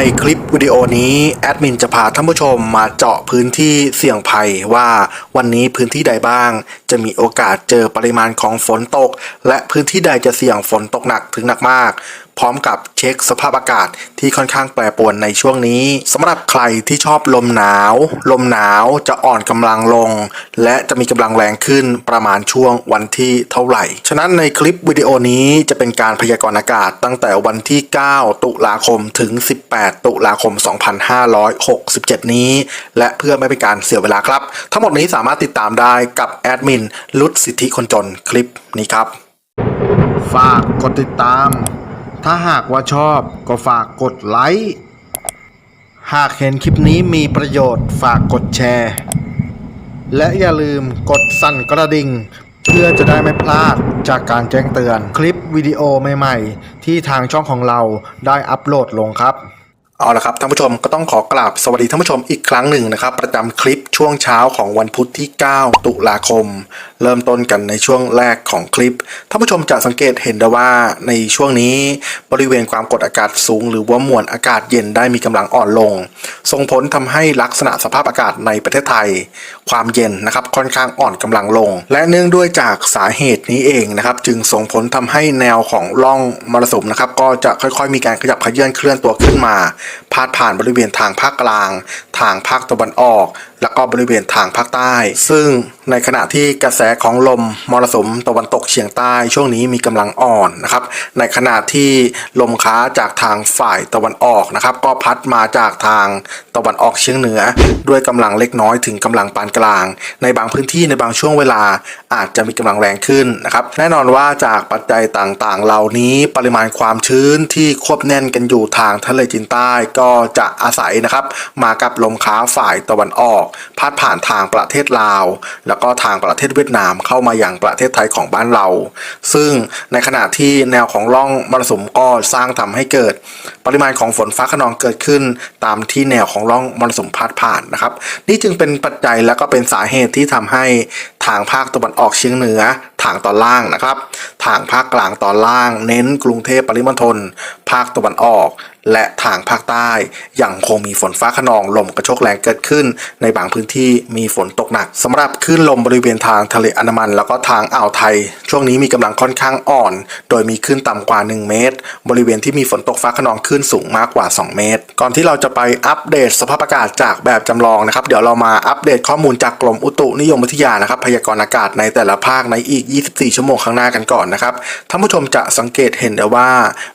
ในคลิปวิดีโอนี้แอดมินจะพาท่านผู้ชมมาเจาะพื้นที่เสี่ยงภัยว่าวันนี้พื้นที่ใดบ้าง จะมีโอกาสเจอปริมาณของฝนตก และพื้นที่ใดจะเสี่ยงฝนตกหนักถึงหนักมาก พร้อมกับเช็คสภาพอากาศที่ค่อนข้างแปรปรวนในช่วงนี้สำหรับใครที่ชอบลมหนาว ลมหนาวจะอ่อนกำลังลง และจะมีกำลังแรงขึ้นประมาณช่วงวันที่เท่าไหร่ ฉะนั้นในคลิปวิดีโอนี้จะเป็นการพยากรณ์อากาศตั้งแต่วันที่ 9 ตุลาคมถึง 18 ตุลาคม 2567 นี้ และเพื่อไม่เป็นการเสียเวลาครับ ทั้งหมดนี้สามารถติดตามได้กับแอดมิน ลุดสิทธิคนจนคลิปนี้ครับ ฝากกดติดตาม ถ้าหากว่าชอบก็ฝากกดไลค์ หากเห็นคลิปนี้มีประโยชน์ฝากกดแชร์ และอย่าลืมกดสั่นกระดิ่ง เพื่อจะได้ไม่พลาดจากการแจ้งเตือนคลิปวิดีโอใหม่ ๆ ที่ทางช่องของเราได้อัปโหลดลงครับ เอาละครับท่านผู้ชมก็ต้องขอกราบสวัสดีท่านผู้ชมอีกครั้งหนึ่งนะครับ ประจำคลิปช่วงเช้าของวันพุธที่ 9 ตุลาคม เริ่มต้นกันในช่วงแรกของคลิปท่านผู้ชมจะสังเกตเห็นได้ว่าในช่วงนี้บริเวณความกดอากาศสูง หรือว่ามวลอากาศเย็นได้มีกำลังอ่อนลง ส่งผลทำให้ลักษณะสภาพอากาศในประเทศไทย ความเย็นนะครับค่อนข้างอ่อนกำลังลง และเนื่องด้วยจากสาเหตุนี้เองนะครับจึงส่งผลทำให้แนวของร่องมรสุมนะครับก็จะค่อยๆ มีการขยับขยื่นเคลื่อนตัวขึ้นมาพาดผ่านบริเวณทางภาคกลาง ทางภาคตะวันออกแล้วก็บริเวณทางภาคใต้ ซึ่งในขณะที่กระแสของลมมรสุมตะวันตกเฉียงใต้ช่วงนี้มีกำลังอ่อนนะครับ ในขณะที่ลมค้าจากทางฝ่ายตะวันออกนะครับ ก็พัดมาจากทางตะวันออกเฉียงเหนือ ด้วยกำลังเล็กน้อยถึงกำลังปานกลาง ในบางพื้นที่ในบางช่วงเวลาอาจจะมีกำลังแรงขึ้นนะครับ แน่นอนว่าจากปัจจัยต่างๆ เหล่านี้ปริมาณความชื้นที่ควบแน่นกันอยู่ทางทะเลจีนใต้ก็จะอาศัยนะครับ มากับลมค้าฝ่ายตะวันออกพาดผ่านทางประเทศลาว แล้วก็ทางประเทศเวียดนามเข้ามาอย่างประเทศไทยของบ้านเรา ซึ่งในขณะที่แนวของร่องมรสุมก็สร้างทำให้เกิด ปริมาณของฝนฟ้าขนองเกิดขึ้น ตามที่แนวของร่องมรสุมพาดผ่านนะครับ นี่จึงเป็นปัจจัยและก็เป็นสาเหตุที่ทำให้ทางภาคตะวันออกเฉียงเหนือทางตอนล่างนะครับ ทางภาคกลางตอนล่าง เน้นกรุงเทพปริมณฑลภาคตะวันออก และทางภาคใต้ยังคงมีฝนฟ้าขนองลมกระโชกแรงเกิดขึ้น ในบางพื้นที่มีฝนตกหนักสำหรับคลื่นลมบริเวณทางทะเลอันดามัน แล้วก็ทางอ่าวไทย ช่วงนี้มีกำลังค่อนข้างอ่อน โดยมีคลื่นต่ำกว่า 1 เมตร บริเวณที่มีฝนตกฟ้าขนองคลื่นสูงมากกว่า 2 เมตร ก่อนที่เราจะไปอัปเดตสภาพอากาศจากแบบจำลองนะครับ เดี๋ยวเรามาอัปเดตข้อมูลจากกรมอุตุนิยมวิทยานะครับ พยากรณ์อากาศในแต่ละภาคในอีก24 ชั่วโมงข้างหน้ากันก่อนนะครับ ท่านผู้ชมจะสังเกตเห็นได้ว่า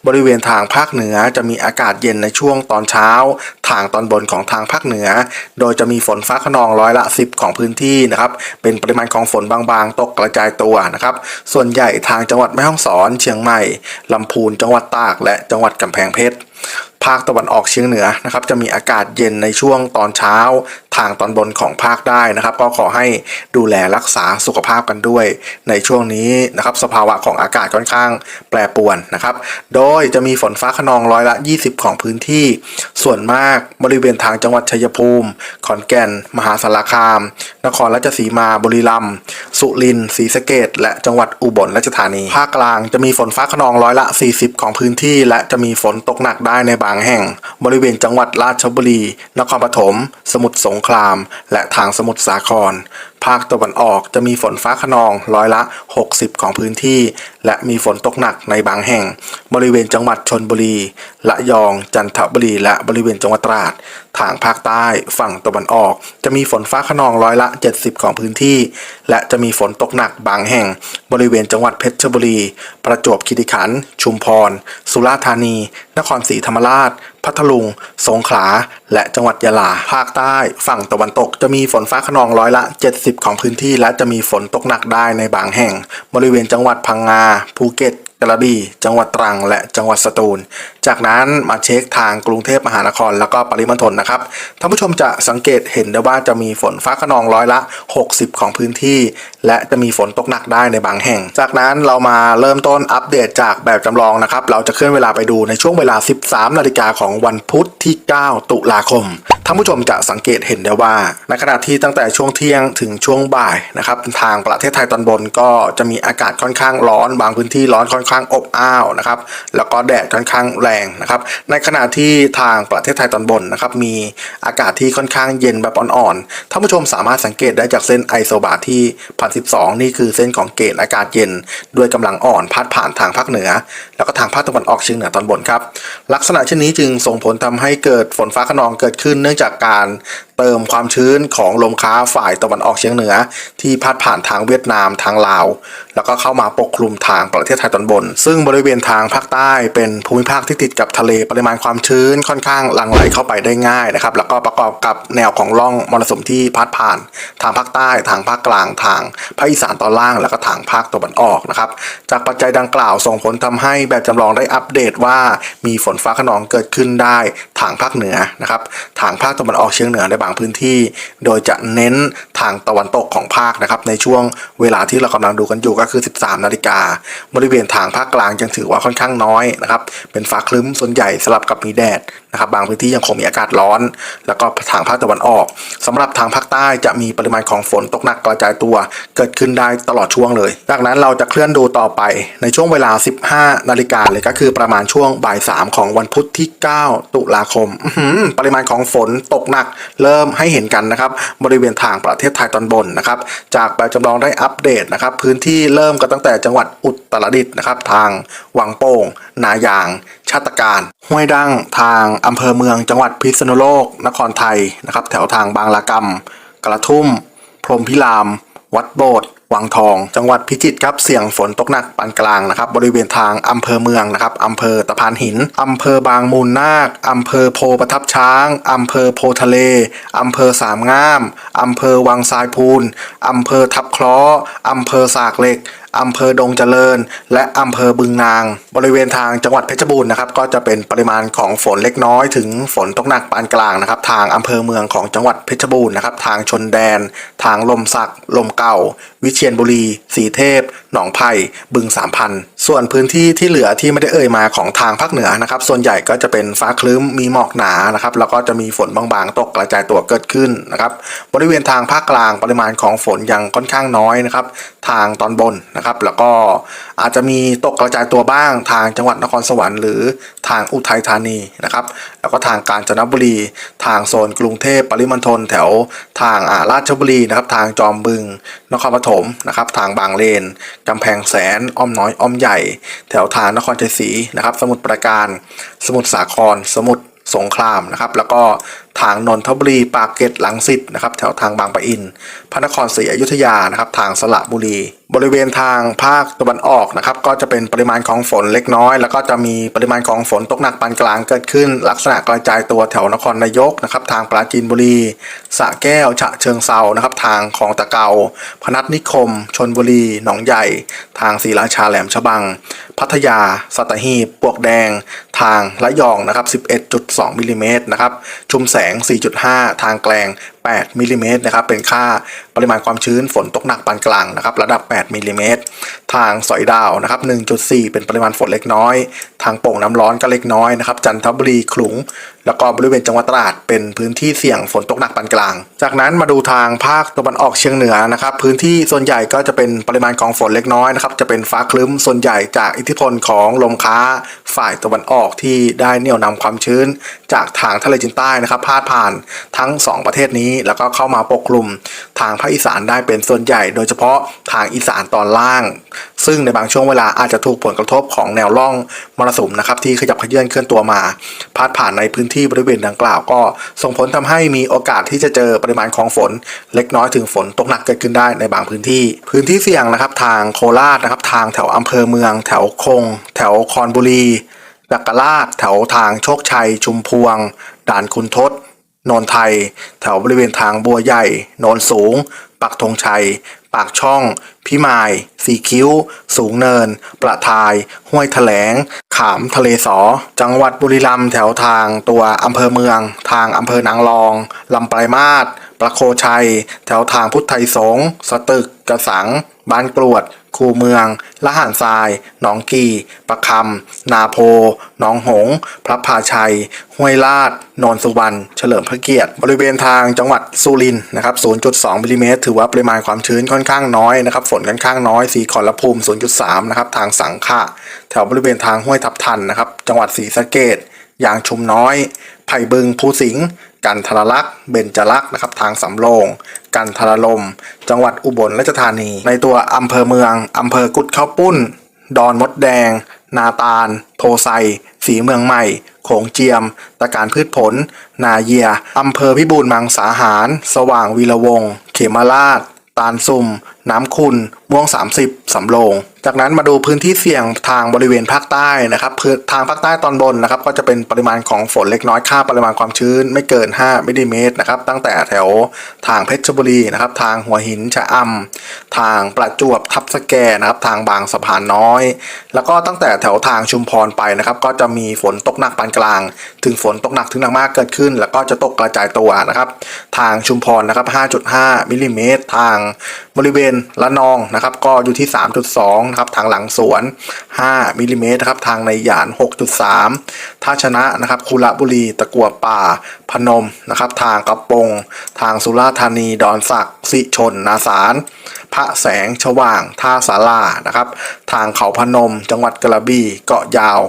บริเวณทางภาคเหนือจะมีอากาศเย็นในช่วงตอนเช้า ทางตอนบนของทางภาคเหนือ โดยจะมีฝนฟ้าขนองร้อยละ 10 ของพื้นที่นะครับ เป็นปริมาณของฝนบางๆ ตกกระจายตัวนะครับ ส่วนใหญ่ทางจังหวัดแม่ฮ่องสอน เชียงใหม่ลำพูน จังหวัดตาก และจังหวัดกำแพงเพชร ภาคตะวันออกเฉียงเหนือนะครับจะมีอากาศเย็นในช่วงตอนเช้า ทางตอนบนของภาคได้นะครับ ก็ขอให้ดูแลรักษาสุขภาพกันด้วย ในช่วงนี้นะครับสภาวะของอากาศค่อนข้างแปรปรวนนะครับ โดยจะมีฝนฟ้าขนองร้อยละ 20 ของพื้นที่ ส่วนมากบริเวณทางจังหวัดชัยภูมิ ขอนแก่น มหาสารคาม นครราชสีมาบุรีรัมย์สุรินทร์ศรีสะเกษและจังหวัดอุบลราชธานี ภาคกลางจะมีฝนฟ้าขนองร้อยละ 40 ของพื้นที่ และจะมีฝนตกหนักได้ในบางแห่ง บริเวณจังหวัดราชบุรี นครปฐม สมุทรสงคราม และทางสมุทรสาคร ภาคตะวันออกจะมีฝนฟ้าขนองร้อยละ 60 ของพื้นที่ และมีฝนตกหนักในบางแห่ง บริเวณจังหวัดชนบุรี ละยอง จันทบุรี และบริเวณจังหวัดตราด ทางภาคใต้ฝั่งตะวันออก จะมีฝนฟ้าขนองร้อยละ 70 ของพื้นที่ และจะมีฝนตกหนักบางแห่ง บริเวณจังหวัดเพชรบุรี ประจวบคีรีขันธ์ ชุมพร สุราษฎร์ธานี นครศรีธรรมราช พัทลุง สงขลา และจังหวัดยะลา ภาคใต้ ฝั่งตะวันตกจะมีฝนฟ้าขนองร้อยละ 70 ของพื้นที่ และจะมีฝนตกหนักได้ในบางแห่ง บริเวณจังหวัดพังงา ภูเก็ต กระบี่ จังหวัดตรัง และจังหวัดสตูล จากนั้นมาเช็คทางกรุงเทพมหานคร แล้วก็ปริมณฑลนะครับ ท่านผู้ชมจะสังเกตเห็นได้ว่าจะมีฝนฟ้าขนองร้อยละ 60 ของพื้นที่ และจะมีฝนตกหนักได้ในบางแห่ง จากนั้นเรามาเริ่มต้นอัปเดตจากแบบจำลองนะครับ เราจะเคลื่อนเวลาไปดูในช่วงเวลา 13 นาฬิกาของวันพุธที่ 9 ตุลาคม ท่านผู้ชมจะสังเกตเห็นได้ว่าในขณะที่ตั้งแต่ช่วงเที่ยงถึงช่วงบ่ายนะครับทางประเทศไทยตอนบนก็จะมีอากาศค่อนข้างร้อน บางพื้นที่ร้อนค่อนข้างอบอ้าวนะครับแล้วก็แดดค่อนข้างแรงนะครับในขณะที่ทางประเทศไทยตอนบนนะครับมีอากาศที่ค่อนข้างเย็นแบบอ่อนๆท่านผู้ชมสามารถสังเกตได้จากเส้นไอโซบาร์ที่1012นี่คือเส้นของเกณฑ์อากาศเย็น ด้วยกำลังอ่อนพัดผ่านทางภาคเหนือ แล้วก็ทางภาคตะวันออกเฉียงเหนือตอนบนครับลักษณะเช่นนี้จึงส่งผลทำให้เกิดฝนฟ้าขนองเกิดขึ้นเนื่องจากการเติมความชื้นของลมค้าฝ่ายตะวันออกเฉียงเหนือ ที่พัดผ่านทางเวียดนามทางลาว แล้วก็เข้ามาปกคลุมทางประเทศไทยตอนบน ซึ่งบริเวณทางภาคใต้เป็นภูมิภาคที่ติดกับทะเลปริมาณความชื้นค่อนข้างหลั่งไหลเข้าไปได้ง่ายนะครับแล้วก็ประกอบกับแนวของร่องมรสุมที่พัดผ่าน ทางภาคใต้ทางภาคกลางทางภาคอีสานตอนล่าง แล้วก็ทางภาคตะวันออกนะครับจากปัจจัยดังกล่าวส่งผลทำให้แบบจำลองได้อัปเดตว่ามีฝนฟ้าขนองเกิดขึ้นได้ทางภาคเหนือนะครับทางภาคตะวันออกเฉียงเหนือในบางพื้นที่ โดยจะเน้นทางตะวันตกของภาคนะครับ ในช่วงเวลาที่เรากำลังดูกันอยู่ก็คือ 13 นาฬิกา บริเวณทางภาคกลางยังถือว่าค่อนข้างน้อยนะครับ เป็นฟ้าคลึ้มส่วนใหญ่สลับกับมีแดด นะครับบางพื้นที่ยังคงมีอากาศร้อน แล้วก็ทางภาคตะวันออกสำหรับทางภาคใต้จะมีปริมาณของฝนตกหนักกระจายตัว เกิดขึ้นได้ตลอดช่วงเลย จากนั้นเราจะเคลื่อนดูต่อไปในช่วงเวลา 15 นาฬิกาเลยก็คือประมาณช่วงบ่าย 3 ของวันพุธที่ 9 ตุลาคม ปริมาณของฝนตกหนักเริ่มให้เห็นกันนะครับบริเวณทางประเทศไทยตอนบนนะครับจากแบบจำลองได้อัปเดตนะครับพื้นที่เริ่มกันตั้งแต่จังหวัดอุตรดิตถ์นะครับทางวังโป่ง นายาง ชาตการ ห้วยดั้งทางอำเภอเมืองจังหวัดพิษณุโลก นครไทยนะครับแถวทางบางละกำกระทุ่ม พรมพิราม วัดโบสถ์วังทอง จังหวัดพิจิตรครับเสี่ยงฝนตกหนักปานกลางนะครับบริเวณทางอำเภอเมืองนะครับอำเภอตะพานหินอำเภอบางมูลนาคอำเภอโพประทับช้างอำเภอโพทะเลอำเภอสามงามอำเภอวังทรายพูนอำเภอทับคราะห์อำเภอสากเหล็ก อำเภอดงเจริญ และอำเภอบึงนาง บริเวณทางจังหวัดเพชรบูรณ์นะครับก็จะเป็นปริมาณของฝนเล็กน้อยถึงฝนตกหนักปานกลางนะครับทางอำเภอเมืองของจังหวัดเพชรบูรณ์นะครับทางชนแดน ทางลมสักลมเก่า วิเชียรบุรี สีเทพ หนองไผ่บึงสามพันส่วนพื้นที่ที่เหลือที่ไม่ได้เอ่ยมาของทางภาคเหนือนะครับ ส่วนใหญ่ก็จะเป็นฟ้าคลึ้มมีหมอกหนานะครับแล้วก็จะมีฝนบางๆ ตกกระจายตัวเกิดขึ้นนะครับ บริเวณทางภาคกลางปริมาณของฝนยังค่อนข้างน้อยนะครับ ทางตอนบนนะครับ แล้วก็อาจจะมีตกกระจายตัวบ้างทางจังหวัดนครสวรรค์หรือทางอุทัยธานีนะครับแล้วก็ทางกาญจนบุรี ทางโซนกรุงเทพปริมณฑลแถวทางอาราชบุรีนะครับ ทางจอมบึง นครปฐมนะครับ ทางบางเลนกำแพงแสนอ้อมน้อยอ้อมใหญ่ แถวทางนครชัยศรีนะครับ สมุทรปราการ สมุทรสาคร สมุทรสงครามนะครับ แล้วก็ ทางนนทบุรีปากเกร็ดหลังสิตนะครับแถวทางบางปะอิน พระนครศรีอยุธยานะครับทางสระบุรี บริเวณทางภาคตะวันออกนะครับก็จะเป็นปริมาณของฝนเล็กน้อย แล้วก็จะมีปริมาณของฝนตกหนักปานกลางเกิดขึ้น ลักษณะกระจายตัวแถวนครนายกนะครับทางปราจีนบุรีสระแก้ว ฉะเชิงเซานะครับทางของตะเกาพนัสนิคม ชนบุรี หนองใหญ่ ทางศรีราชาแหลมฉบังพัทยาสัตหีบปวกแดง ทางระยองนะครับ11.2มิลลิเมตรนะครับชุมแสง 4.5 ทางแกลง8มิลลิเมตรนะครับเป็นค่าปริมาณความชื้นฝนตกหนักปานกลางนะครับระดับ 8มิลลิเมตรทางสอยดาวนะครับ 1.4 เป็นปริมาณฝนเล็กน้อย ทางโป่งน้ำร้อนก็เล็กน้อยนะครับจันทบุรีขลุง แล้วก็บริเวณจังหวัดตราดเป็นพื้นที่เสี่ยงฝนตกหนักปานกลาง จากนั้นมาดูทางภาคตะวันออกเฉียงเหนือนะครับพื้นที่ส่วนใหญ่ก็จะเป็นปริมาณของฝนเล็กน้อยนะครับจะเป็นฟ้าคลึ้มส่วนใหญ่จากอิทธิพลของลมค้าฝ่ายตะวันออกที่ได้เหนี่ยวนำความชื้น จากทางทะเลจีนใต้นะครับพาดผ่านทั้ง 2 ประเทศนี้แล้วก็เข้ามาปกคลุมทางภาคอีสานได้เป็นส่วนใหญ่ โดยเฉพาะทางอีสานตอนล่าง ซึ่งในบางช่วงเวลาอาจจะถูกผลกระทบของแนวร่องมรสุมนะครับที่ขยับขยื่นเคลื่อนตัวมาพาดผ่านในพื้นที่บริเวณดังกล่าว ก็ส่งผลทำให้มีโอกาสที่จะเจอปริมาณของฝน เล็กน้อยถึงฝนตกหนักเกิดขึ้นได้ในบางพื้นที่ พื้นที่เสี่ยงนะครับทางโคราชนะครับทางแถวอำเภอเมือง แถวคง แถวคอนบุรีจักราชแถวทางโชคชัย ชุมพวง ด่านคุณทศ นนไทย แถวบริเวณทางบัวใหญ่โนนสูง ปักธงชัย ปากช่องพิมายสีคิ้ว สูงเนิน ประทาย ห้วยแถลง ขามทะเลสอ จังหวัดบุรีรัมย์แถวทางตัวอำเภอเมือง ทางอำเภอนางรอง ลำปลายมาศประโคชัย แถวทางพุทธไทยสงสตึก กระสัง บ้านกรวด คูเมือง ละหานทราย หนองกี ประคำ นาโพ หนองหง พระพาชัย ห้วยลาด นนสุวรรณ เฉลิมพระเกียรติ บริเวณทางจังหวัดสุรินทร์นะครับ 0.2มิลลิเมตร ถือว่าปริมาณความชื้นค่อนข้างน้อยนะครับฝนค่อนข้างน้อยสีขอรภูมิ 0.3 นะครับ ทางสังขะแถวบริเวณทางห้วยทับทันนะครับ จังหวัดศรีสะเกดยางชุมน้อยไผ่บึงภูสิงห์กันทรลักษ์เบญจลักษ์นะครับทางสำโรงกันทรลม จังหวัดอุบลราชธานี ในตัวอำเภอเมืองอำเภอกุดข้าวปุ้น ดอนมดแดง นาตาล โพไซสีเมืองใหม่โขงเจียม ตะการพืชผล นาเยียอำเภอพิบูลมังสาหาร สว่างวีระวง เขมราช ตาลซุ่มน้ำคุณม่วง 30สำโรง จากนั้นมาดูพื้นที่เสี่ยงทางบริเวณภาคใต้นะครับทางภาคใต้ตอนบนนะครับก็จะเป็นปริมาณของฝนเล็กน้อยค่าปริมาณความชื้นไม่เกิน 5มิลลิเมตรนะครับตั้งแต่แถวทางเพชรบุรีนะครับทางหัวหินชะอำทางประจวบทับสแกนะครับทางบางสะพานน้อย แล้วก็ตั้งแต่แถวทางชุมพรไปนะครับก็จะมีฝนตกหนักปานกลาง ถึงฝนตกหนักถึงหนักมากเกิดขึ้น แล้วก็จะตกกระจายตัวนะครับทางชุมพรนะครับ5.5มิลลิเมตรทางบริเวณละนองนะครับก็อยู่ที่ 3.2นะครับทางหลังสวน 5มิลลิเมตรนะครับทางในหยาน 6.3 ท่าชนะนะครับคุระบุรีตะกัวป่า พนมนะครับทางกระปง ทางสุราธานีดอนสักสิชน นาสารพระแสงชว่าง ท่าสารานะครับ ทางเขาพนม จังหวัดกระบี่เกาะยาว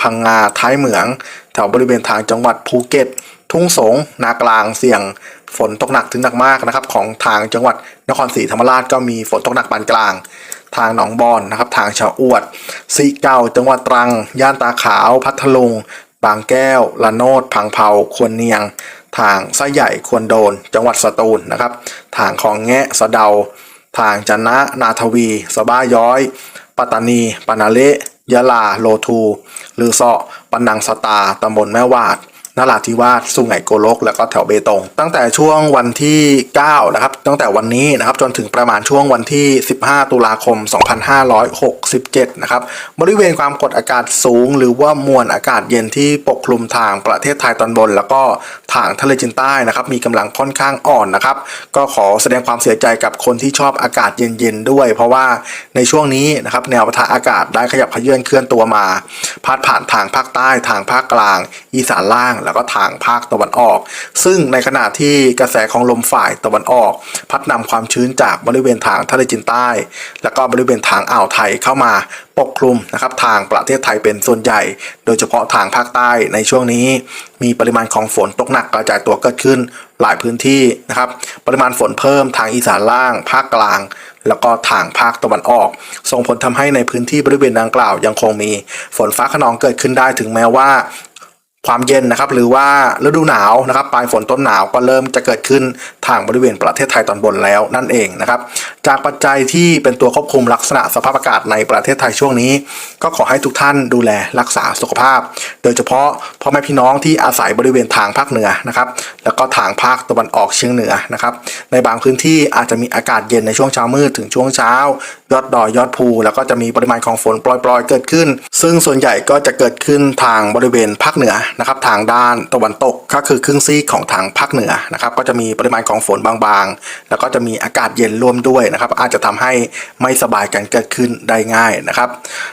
พังงาท้ายเหมือง แถวบริเวณทางจังหวัดภูเก็ต ทุ่งสง นากลางเสี่ยงฝนตกหนักถึงหนักมากนะครับของทางจังหวัดนครศรีธรรมราชก็มีฝนตกหนักปานกลาง ทางหนองบอนนะครับทางชะอวดสีเก่าจังหวัดตรัง ย่านตาขาว พัทลุง บางแก้วละโนดพังเผาควรเนียง ทางไส้ใหญ่ควรโดน จังหวัดสตูลนะครับ ทางของแงะสะเดา ทางจันนะนาทวี สบ้าย้อย ปัตตานีปานาเละยะลาโลทูลือเซาะ ปนังสตาตำบลแม่วาด นราธิวาสสุไหงโกลก แล้วก็แถวเบตง ตั้งแต่ช่วงวันที่ 9 นะครับ ตั้งแต่วันนี้นะครับ จนถึงประมาณช่วงวันที่ 15 ตุลาคม 2567 นะครับ บริเวณความกดอากาศสูง หรือว่ามวลอากาศเย็นที่ปกคลุมทางประเทศไทยตอนบน แล้วก็ทางทะเลจีนใต้นะครับ มีกำลังค่อนข้างอ่อนนะครับ ก็ขอแสดงความเสียใจกับคนที่ชอบอากาศเย็นๆด้วย เพราะว่าในช่วงนี้นะครับแนวปะทะอากาศได้ขยับเขยื่อนเคลื่อนตัวมาพาดผ่านทางภาคใต้ทางภาคกลาง อีสานล่างแล้วก็ทางภาคตะวันออก ซึ่งในขณะที่กระแสของลมฝ่ายตะวันออก พัดนำความชื้นจากบริเวณทางทะเลจีนใต้ แล้วก็บริเวณทางอ่าวไทยเข้ามาปกคลุมนะครับทางประเทศไทยเป็นส่วนใหญ่ โดยเฉพาะทางภาคใต้ในช่วงนี้ มีปริมาณของฝนตกหนักกระจายตัวเกิดขึ้นหลายพื้นที่นะครับปริมาณฝนเพิ่มทางอีสานล่าง ภาคกลาง แล้วก็ทางภาคตะวันออก ส่งผลทำให้ในพื้นที่บริเวณดังกล่าว ยังคงมีฝนฟ้าขนองเกิดขึ้นได้ถึงแม้ว่า ความเย็นนะครับหรือว่าฤดูหนาวนะครับปลายฝนต้นหนาวก็เริ่มจะเกิดขึ้นทางบริเวณประเทศไทยตอนบนแล้วนั่นเองนะครับจากปัจจัยที่เป็นตัวควบคุมลักษณะสภาพอากาศในประเทศไทยช่วงนี้ ก็ขอให้ทุกท่านดูแลรักษาสุขภาพ โดยเฉพาะพ่อแม่พี่น้องที่อาศัยบริเวณทางภาคเหนือนะครับแล้วก็ทางภาคตะวันออกเฉียงเหนือนะครับในบางพื้นที่อาจจะมีอากาศเย็นในช่วงเช้ามืดถึงช่วงเช้ายอดดอยยอดภู แล้วก็จะมีปริมาณของฝนปล่อยๆ เกิดขึ้น ซึ่งส่วนใหญ่ก็จะเกิดขึ้นทางบริเวณภาคเหนือนะครับทางด้านตะวันตกก็คือครึ่งซีกของทางภาคเหนือนะครับก็จะมีปริมาณของฝนบางๆ แล้วก็จะมีอากาศเย็นร่วมด้วยนะครับอาจจะทำให้ไม่สบายกันเกิดขึ้นได้ง่ายนะครับ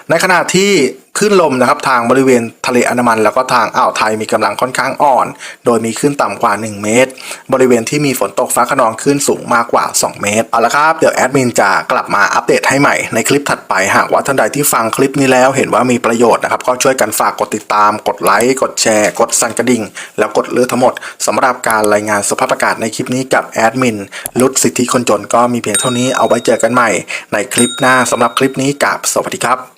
ในขณะที่ คลื่นลมนะครับทางบริเวณทะเลอันดามัน แล้วก็ทางอ่าวไทยมีกำลังค่อนข้างอ่อน โดยมีคลื่นต่ำกว่า 1 เมตร บริเวณที่มีฝนตกฟ้าขนองคลื่นสูงมากกว่า 2 เมตร เอาละครับ เดี๋ยวแอดมินจะกลับมาอัปเดตให้ใหม่ในคลิปถัดไป หากว่าท่านใดที่ฟังคลิปนี้แล้วเห็นว่ามีประโยชน์นะครับ ก็ช่วยกันฝากกดติดตาม กดไลค์ กดแชร์ กดสั่นกระดิ่ง แล้วกดเลือกทั้งหมดสำหรับการรายงานสภาพอากาศในคลิปนี้กับแอดมินลุดสิทธิคนจนก็มีเพียงเท่านี้ เอาไว้เจอกันใหม่ ในคลิปหน้าสำหรับคลิปนี้กับสวัสดีครับ